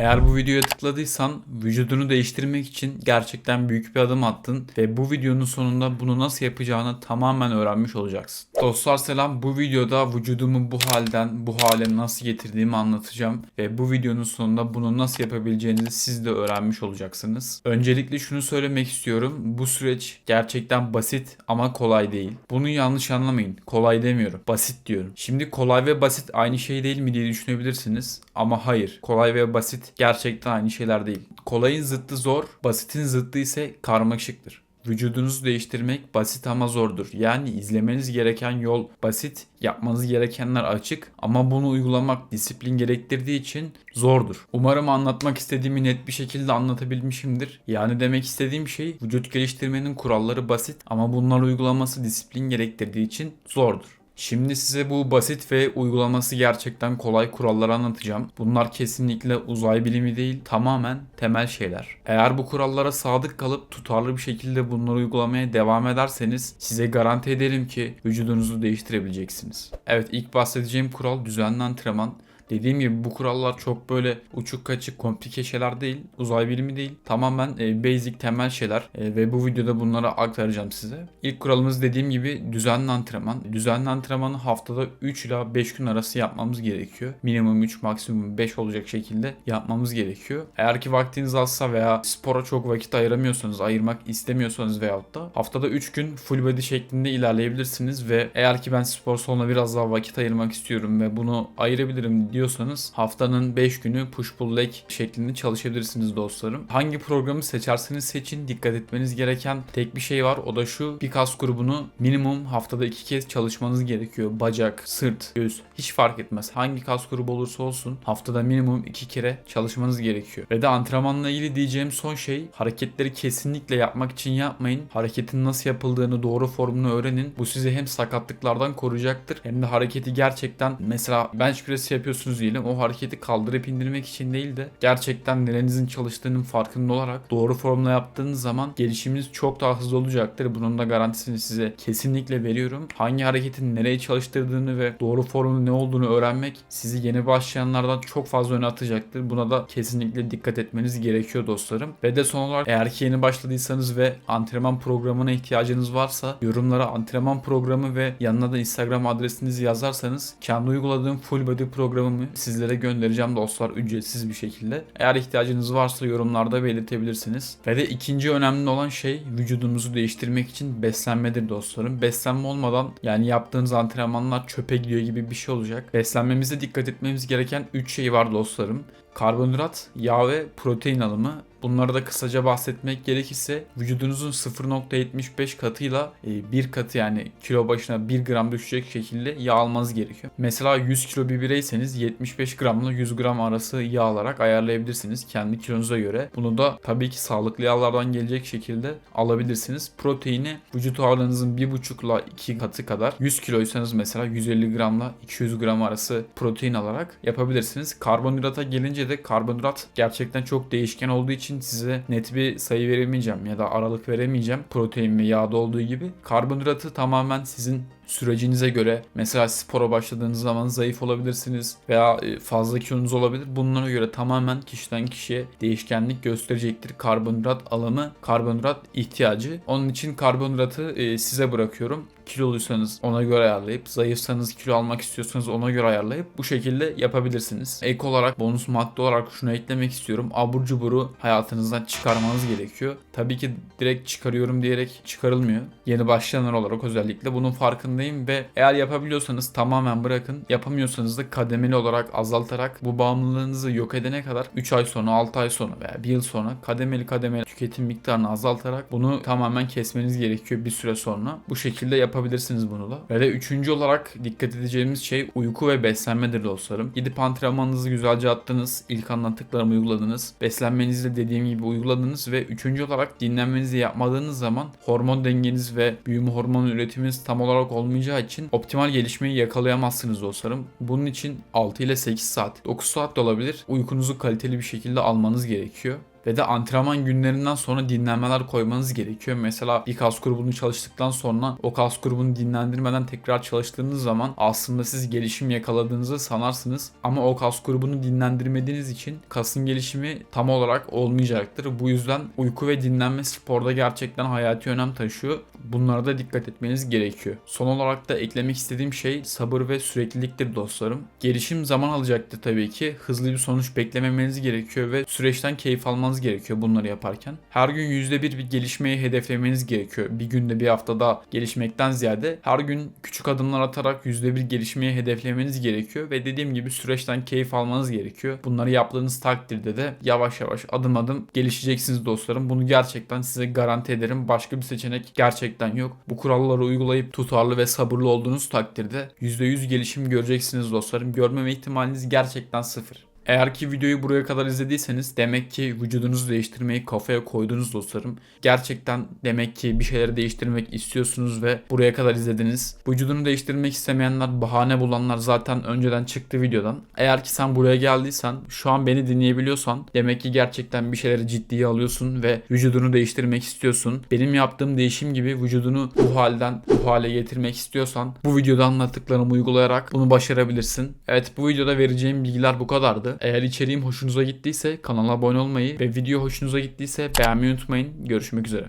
Eğer bu videoya tıkladıysan vücudunu değiştirmek için gerçekten büyük bir adım attın ve bu videonun sonunda bunu nasıl yapacağını tamamen öğrenmiş olacaksın. Dostlar selam. Bu videoda vücudumu bu halden bu hale nasıl getirdiğimi anlatacağım ve bu videonun sonunda bunu nasıl yapabileceğinizi siz de öğrenmiş olacaksınız. Öncelikle şunu söylemek istiyorum. Bu süreç gerçekten basit ama kolay değil. Bunu yanlış anlamayın. Kolay demiyorum. Basit diyorum. Şimdi kolay ve basit aynı şey değil mi diye düşünebilirsiniz. Ama hayır. Kolay ve basit gerçekten aynı şeyler değil. Kolayın zıttı zor, basitin zıttı ise karmaşıktır. Vücudunuzu değiştirmek basit ama zordur. Yani izlemeniz gereken yol basit, yapmanız gerekenler açık ama bunu uygulamak disiplin gerektirdiği için zordur. Umarım anlatmak istediğimi net bir şekilde anlatabilmişimdir. Yani demek istediğim şey vücut geliştirmenin kuralları basit ama bunları uygulaması disiplin gerektirdiği için zordur. Şimdi size bu basit ve uygulaması gerçekten kolay kuralları anlatacağım. Bunlar kesinlikle uzay bilimi değil, tamamen temel şeyler. Eğer bu kurallara sadık kalıp tutarlı bir şekilde bunları uygulamaya devam ederseniz size garanti ederim ki vücudunuzu değiştirebileceksiniz. Evet ilk bahsedeceğim kural düzenli antrenman. Dediğim gibi bu kurallar çok böyle uçuk kaçık komplike şeyler değil. Uzay bilimi değil. Tamamen e, basic temel şeyler. E, ve bu videoda bunları aktaracağım size. İlk kuralımız dediğim gibi düzenli antrenman. Düzenli antrenmanı haftada 3 ila 5 gün arası yapmamız gerekiyor. Minimum 3 maksimum 5 olacak şekilde yapmamız gerekiyor. Eğer ki vaktiniz azsa veya spora çok vakit ayıramıyorsanız, ayırmak istemiyorsanız veyahut da haftada 3 gün full body şeklinde ilerleyebilirsiniz ve eğer ki ben spor salonuna biraz daha vakit ayırmak istiyorum ve bunu ayırabilirim diyorsanız haftanın 5 günü push pull leg şeklinde çalışabilirsiniz dostlarım. Hangi programı seçerseniz seçin dikkat etmeniz gereken tek bir şey var. O da şu bir kas grubunu minimum haftada 2 kez çalışmanız gerekiyor. Bacak, sırt, göğüs hiç fark etmez. Hangi kas grubu olursa olsun haftada minimum 2 kere çalışmanız gerekiyor. Ve de antrenmanla ilgili diyeceğim son şey hareketleri kesinlikle yapmak için yapmayın. Hareketin nasıl yapıldığını doğru formunu öğrenin. Bu sizi hem sakatlıklardan koruyacaktır hem de hareketi gerçekten mesela bench press yapıyorsunuz diyelim. O hareketi kaldırıp indirmek için değil de gerçekten nerenizin çalıştığının farkında olarak doğru formla yaptığınız zaman gelişiminiz çok daha hızlı olacaktır. Bunun da garantisini size kesinlikle veriyorum. Hangi hareketin nereye çalıştırdığını ve doğru formunun ne olduğunu öğrenmek sizi yeni başlayanlardan çok fazla öne atacaktır. Buna da kesinlikle dikkat etmeniz gerekiyor dostlarım. Ve de son olarak eğer ki yeni başladıysanız ve antrenman programına ihtiyacınız varsa yorumlara antrenman programı ve yanına da Instagram adresinizi yazarsanız kendi uyguladığım full body programımı sizlere göndereceğim dostlar ücretsiz bir şekilde. Eğer ihtiyacınız varsa yorumlarda belirtebilirsiniz. Ve de ikinci önemli olan şey vücudunuzu değiştirmek için beslenmedir dostlarım. Beslenme olmadan yani yaptığınız antrenmanlar çöpe gidiyor gibi bir şey olacak. Beslenmemize dikkat etmemiz gereken 3 şey var dostlarım. Karbonhidrat, yağ ve protein alımı. Bunları da kısaca bahsetmek gerekirse vücudunuzun 0.75 katıyla e, bir katı yani kilo başına 1 gram düşecek şekilde yağ almanız gerekiyor. Mesela 100 kilo bir bireyseniz 75 gramla 100 gram arası yağ alarak ayarlayabilirsiniz kendi kilonuza göre. Bunu da tabii ki sağlıklı yağlardan gelecek şekilde alabilirsiniz. Proteini vücut ağırlığınızın 1.5 ile 2 katı kadar 100 kiloysanız mesela 150 gramla 200 gram arası protein alarak yapabilirsiniz. Karbonhidrata gelince de karbonhidrat gerçekten çok değişken olduğu için size net bir sayı veremeyeceğim ya da aralık veremeyeceğim. Protein ve yağda olduğu gibi. Karbonhidratı tamamen sizin sürecinize göre mesela spora başladığınız zaman zayıf olabilirsiniz veya e, fazla kilonuz olabilir. Bunlara göre tamamen kişiden kişiye değişkenlik gösterecektir karbonhidrat alımı, karbonhidrat ihtiyacı. Onun için karbonhidratı e, size bırakıyorum. Kiloluysanız ona göre ayarlayıp, zayıfsanız kilo almak istiyorsanız ona göre ayarlayıp bu şekilde yapabilirsiniz. Ek olarak bonus madde olarak şunu eklemek istiyorum. Abur cuburu hayatınızdan çıkarmanız gerekiyor. Tabii ki direkt çıkarıyorum diyerek çıkarılmıyor. Yeni başlayanlar olarak özellikle bunun farkındayım ve eğer yapabiliyorsanız tamamen bırakın. Yapamıyorsanız da kademeli olarak azaltarak bu bağımlılığınızı yok edene kadar 3 ay sonra, 6 ay sonra veya 1 yıl sonra kademeli kademeli tüketim miktarını azaltarak bunu tamamen kesmeniz gerekiyor bir süre sonra. Bu şekilde yapabilirsiniz bunu da. Ve de üçüncü olarak dikkat edeceğimiz şey uyku ve beslenmedir dostlarım. Gidip antrenmanınızı güzelce attınız. ilk anlattıklarımı uyguladınız. Beslenmenizi de dediğim gibi uyguladınız ve üçüncü olarak dinlenmenizi yapmadığınız zaman hormon dengeniz ve büyüme hormonu üretiminiz tam olarak olmayacağı için optimal gelişmeyi yakalayamazsınız dostlarım. Bunun için 6 ile 8 saat, 9 saat de olabilir. Uykunuzu kaliteli bir şekilde almanız gerekiyor. Ve de antrenman günlerinden sonra dinlenmeler koymanız gerekiyor. Mesela bir kas grubunu çalıştıktan sonra o kas grubunu dinlendirmeden tekrar çalıştığınız zaman aslında siz gelişim yakaladığınızı sanarsınız. Ama o kas grubunu dinlendirmediğiniz için kasın gelişimi tam olarak olmayacaktır. Bu yüzden uyku ve dinlenme sporda gerçekten hayati önem taşıyor. Bunlara da dikkat etmeniz gerekiyor. Son olarak da eklemek istediğim şey sabır ve sürekliliktir dostlarım. Gelişim zaman alacaktır tabii ki. Hızlı bir sonuç beklememeniz gerekiyor ve süreçten keyif almanız gerekiyor bunları yaparken. Her gün %1 bir gelişmeyi hedeflemeniz gerekiyor. Bir günde bir haftada gelişmekten ziyade her gün küçük adımlar atarak %1 gelişmeyi hedeflemeniz gerekiyor ve dediğim gibi süreçten keyif almanız gerekiyor. Bunları yaptığınız takdirde de yavaş yavaş adım adım gelişeceksiniz dostlarım. Bunu gerçekten size garanti ederim. Başka bir seçenek gerçekten yok. Bu kuralları uygulayıp tutarlı ve sabırlı olduğunuz takdirde %100 gelişim göreceksiniz dostlarım. Görmeme ihtimaliniz gerçekten sıfır. Eğer ki videoyu buraya kadar izlediyseniz demek ki vücudunuzu değiştirmeyi kafaya koydunuz dostlarım. Gerçekten demek ki bir şeyleri değiştirmek istiyorsunuz ve buraya kadar izlediniz. Vücudunu değiştirmek istemeyenler, bahane bulanlar zaten önceden çıktı videodan. Eğer ki sen buraya geldiysen, şu an beni dinleyebiliyorsan demek ki gerçekten bir şeyleri ciddiye alıyorsun ve vücudunu değiştirmek istiyorsun. Benim yaptığım değişim gibi vücudunu bu halden bu hale getirmek istiyorsan bu videoda anlattıklarımı uygulayarak bunu başarabilirsin. Evet bu videoda vereceğim bilgiler bu kadardı. Eğer içeriğim hoşunuza gittiyse kanala abone olmayı ve video hoşunuza gittiyse beğenmeyi unutmayın. Görüşmek üzere.